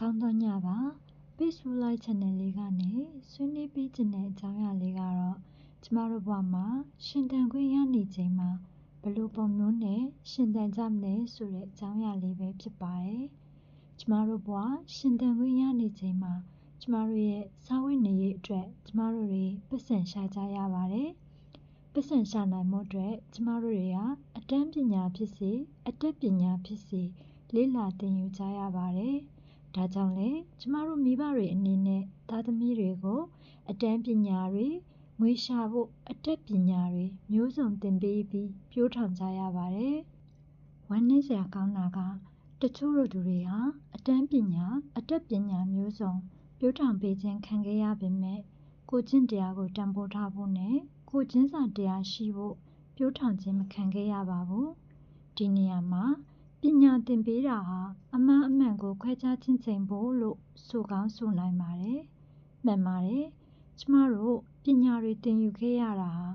ကောင်းသောညပါ Peaceful Light Channel လေးကနေဆွေးနွေးပေးချင်တဲ့အကြောင်းအရာလေးကတော့ကျမတို့ဘဝမှာရှင်သန်ခွင့်ရနေချိန်မှာဘယ်လိုပုံမျိုးနဲ့ရှင်သန်ကြမလဲဆိုတဲ့အကြောင်းအရာလေးပဲဖြစ်ပါတယ်။ကျမတို့ဘဝရှင်သန်ခွင့်ရနေချိန်မှာကျမတို့ရဲ့စားဝတ်နေရေးအတွက်ကျမတို့တွေပတ်စံရှာကြရပါတယ်။ပတ်စံရှာနိုင်မှုအတွက်ကျမတို့တွေဟာအတန်းပညာဖြစ်စေအတတ်ပညာဖြစ်စေလေ့လာသင်ယူကြရပါတယ်။ ဒါကြောင့်လည်း ကျမတို့ မိဘတွေအနေနဲ့ သားသမီးတွေကို အတန်းပညာတွေ ငွေရှာဖို့ အတတ်ပညာတွေ မျိုးစုံသင်ပေးပြီး ပျိုးထောင်ကြရပါတယ်။ဝမ်းနည်းစရာကောင်းတာက တချို့တို့သူတွေဟာ အတန်းပညာ အတတ်ပညာမျိုးစုံ ပျိုးထောင်ပေးခြင်း ခံခဲ့ရပေမဲ့ကိုကျင့်တရားကို တန်ဖိုးထားဖို့နဲ့ ကိုကျင့်စာတရားရှိဖို့ ပျိုးထောင်ခြင်း မခံခဲ့ရပါဘူး။ဒီနေရာမှာ ပညာသင်ပေးတာဟာ အမှန်အမှန်ကို ခွဲခြားချင်းချိန်ဖို့လို့ ဆိုကောင်းဆိုနိုင်ပါတယ်။မှန်ပါတယ်။ကျမတို့ ပညာတွေ သင်ယူခဲ့ရတာဟာ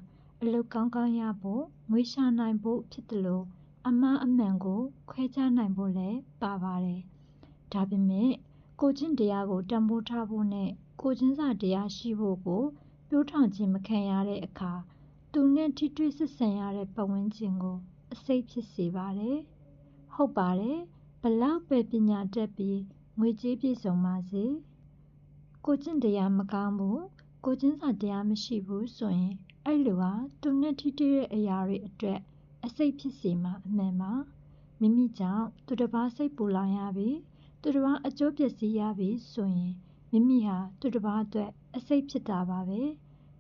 အလုပ်ကောင်းကောင်းရဖို့ ငွေရှာနိုင်ဖို့ဖြစ်တယ်လို့အမှားအမှန်ကို ခွဲခြားနိုင်ဖို့လည်း ပါပါတယ်။ဒါပေမဲ့ ကိုချင်းတရားကို တန်ဖိုးထားဖို့နဲ့ ကိုချင်းစာတရားရှိဖို့ကိုပြိုးထောင်ခြင်း မခံရတဲ့အခါ သူနဲ့ ထိတွေ့ဆက်ဆံရတဲ့ ပတ်ဝန်းကျင်ကိုအစိတ်ဖြစ်စေပါတယ်။ ဟုတ်ပါတယ်ဘလောက်ပဲပညာတတ်ပြီးငွေကြေးပြည့်စုံပါစေကိုကျင့်တရားမကောင်းဘူးကိုကျင့်စာတရားမရှိဘူးဆိုရင်အဲ့လိုဟာသူနဲ့ထိတွေ့တဲ့အရာတွေအတွက်အစိတ်ဖြစ်စေမှာအမှန်ပါမိမိကြောင့်သူတစ်ပါးစိတ်ပူလောင်ရပြီးသူတစ်ပါးအကျိုးပျက်စီးရပြီးဆိုရင်မိမိဟာသူတစ်ပါးအတွက်အစိတ်ဖြစ်တာပါပဲ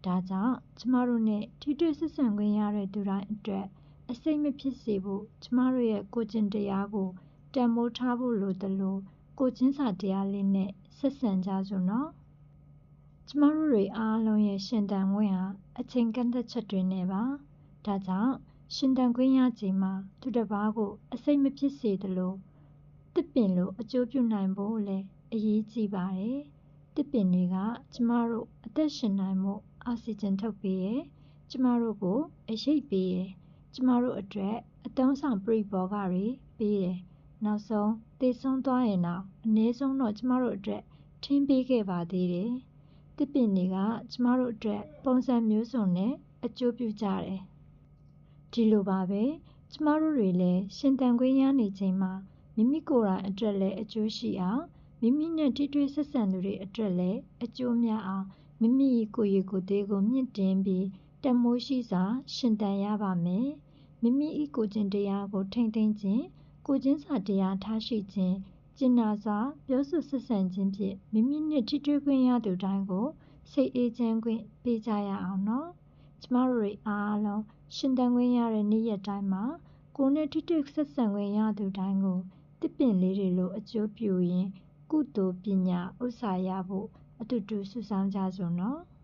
ဒါကြောင့်ကျမတို့နဲ့ထိတွေ့ဆက်ဆံခွင့်ရတဲ့သူတိုင်းအတွက် အစိတ်မဖြစ်စေဖို့ ကျမတို့ရဲ့ ကိုကျင့်တရားကို တန်ဖိုးထားဖို့လိုသလို ကိုကျင့်စာတရားလေးနဲ့ ဆက်ဆံကြစို့နော် ကျမတို့တွေအားလုံးရဲ့ ရှင်တန်ခွင့်ဟာ အချိန်ကန့်သက်ချက်တွေနဲ့ပါ ဒါကြောင့် ရှင်တန်ခွင့်ရချိန်မှာ သူတစ်ပါးကိုအစိတ်မဖြစ်စေသလိုတစ်ပင်လို အကျိုးပြုနိုင်ဖို့လည်း အရေးကြီးပါတယ်တစ်ပင်တွေက ကျမတို့ အသက်ရှင်နိုင်မှုအောက်ဆီဂျင်ထုတ်ပေးရကျမတို့ကို အရိပ်ပေးရ ကျမတို့အတွက် အသုံးဆောင် ပရိဘောဂတွေ ပေးတယ်။နောက်ဆုံး သေဆုံးသွားရင်တော့အနည်းဆုံးတော့ ကျမတို့အတွက် ထင်းပေးခဲ့ပါသေးတယ်။တစ်ပင်တွေက ကျမတို့အတွက် ပုံစံမျိုးစုံနဲ့ အကျိုးပြုကြတယ်။ဒီလိုပါပဲ ကျမတို့တွေလည်း ရှင်တန်ခွင့်ရနေချိန်မှာ မိမိကိုယ်တိုင်အတွက်လည်း အကျိုးရှိအောင် မိမိနဲ့ ထိတွေ့ဆက်ဆံသူတွေအတွက်လည်း အကျိုးများအောင် မိမိကိုယ်ရည်ကိုယ်သေးကို မြင့်တင်ပြီး တမိုးရှိစွာ ရှင်သန်ရပါမယ်။မိမိ၏ကိုယ်ကျင့်တရားကို ထိန်းသိမ်းခြင်း၊ကိုယ်ကျင့်စာတရားထားရှိခြင်း၊ကြင်နာစွာ ပြောဆိုဆက်ဆံခြင်းဖြင့် မိမိနှင့် ထိတွေ့ခွင့်ရသူတိုင်းကို စိတ်အေးချမ်းခွင့် ပေးကြရအောင်နော်။ကျမတို့တွေအားလုံး ရှင်သန်ခွင့်ရတဲ့ နေ့ရက်တိုင်းမှာ ကိုယ်နဲ့ ထိတွေ့ဆက်ဆံခွင့်ရသူတိုင်းကို သစ်ပင်လေးတွေလို အကျိုးပြုရင်း ကုသိုလ် ပညာ ဥစ္စာရဖို့ အတူတူ ဆုတောင်းကြစို့နော်။